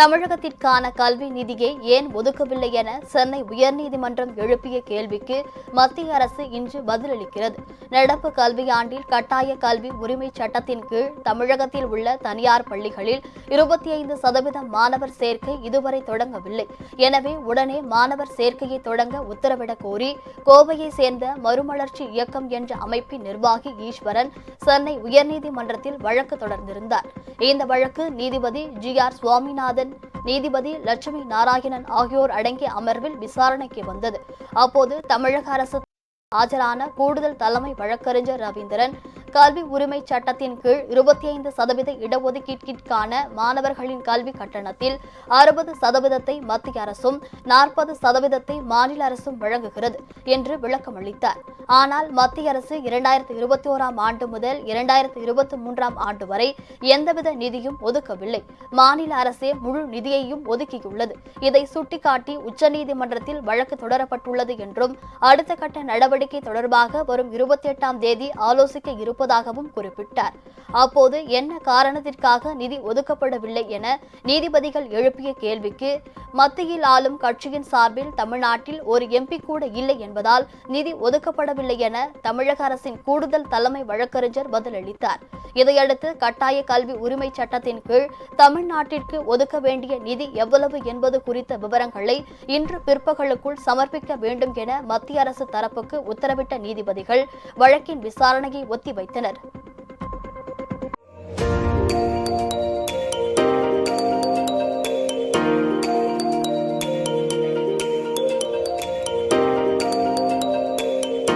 தமிழகத்திற்கான கல்வி நிதியை ஏன் ஒதுக்கவில்லை என சென்னை உயர்நீதிமன்றம் எழுப்பிய கேள்விக்கு மத்திய அரசு இன்று பதிலளிக்கிறது. நடப்பு கல்வியாண்டில் கட்டாய கல்வி உரிமை சட்டத்தின் கீழ் தமிழகத்தில் உள்ள தனியார் பள்ளிகளில் இருபத்தி ஐந்து சதவீதம் மாணவர் சேர்க்கை இதுவரை தொடங்கவில்லை. எனவே உடனே மாணவர் சேர்க்கையை தொடங்க உத்தரவிடக் கோரி கோவையை சேர்ந்த மறுமலர்ச்சி இயக்கம் என்ற அமைப்பின் நிர்வாகி ஈஸ்வரன் சென்னை உயர்நீதிமன்றத்தில் வழக்கு தொடர்ந்திருந்தார். இந்த வழக்கு நீதிபதி ஜி ஆர் சுவாமிநாதன் நீதிபதி லட்சுமி நாராயணன் ஆகியோர் அடங்கிய அமர்வில் விசாரணைக்கு வந்தது. அப்போது தமிழக அரசு ஆஜரான கூடுதல் தலைமை வழக்கறிஞர் ரவீந்திரன் கல்வி உரிமை சட்டத்தின் கீழ் இருபத்தி ஐந்து சதவீத இடஒதுக்கீட்டிற்கான மாணவர்களின் கல்வி கட்டணத்தில் அறுபது சதவீதத்தை மத்திய அரசும் நாற்பது சதவீதத்தை மாநில அரசும் வழங்குகிறது என்று விளக்கம் அளித்தார். ஆனால் மத்திய அரசு இரண்டாயிரத்தி இருபத்தி ஓராம் ஆண்டு முதல் இரண்டாயிரத்தி இருபத்தி மூன்றாம் ஆண்டு வரை எந்தவித நிதியும் ஒதுக்கவில்லை. மாநில அரசே முழு நிதியையும் ஒதுக்கியுள்ளது. இதை சுட்டிக்காட்டி உச்சநீதிமன்றத்தில் வழக்கு தொடரப்பட்டுள்ளது என்றும் அடுத்த கட்ட நடவடிக்கை தொடர்பாக வரும் இருபத்தி எட்டாம் தேதி ஆலோசிக்க இருப்பதாகவும் குறிப்பிட்டார். அப்போது என்ன காரணத்திற்காக நிதி ஒதுக்கப்படவில்லை என நீதிபதிகள் எழுப்பிய கேள்விக்கு மத்தியில் ஆளும் கட்சியின் சார்பில் தமிழ்நாட்டில் ஒரு எம்பி கூட இல்லை என்பதால் நிதி ஒதுக்கப்படவில்லை என தமிழக அரசின் கூடுதல் தலைமை வழக்கறிஞர் பதிலளித்தார். இதையடுத்து கட்டாய கல்வி உரிமை சட்டத்தின் கீழ் தமிழ்நாட்டிற்கு ஒதுக்க வேண்டிய நிதி எவ்வளவு என்பது குறித்த விவரங்களை இன்று பிற்பகலுக்குள் சமர்ப்பிக்க வேண்டும் என மத்திய அரசு தரப்புக்கு உத்தரவிட்ட நீதிபதிகள் வழக்கின் விசாரணையை ஒத்திவைத்தனர். Dikkat edin.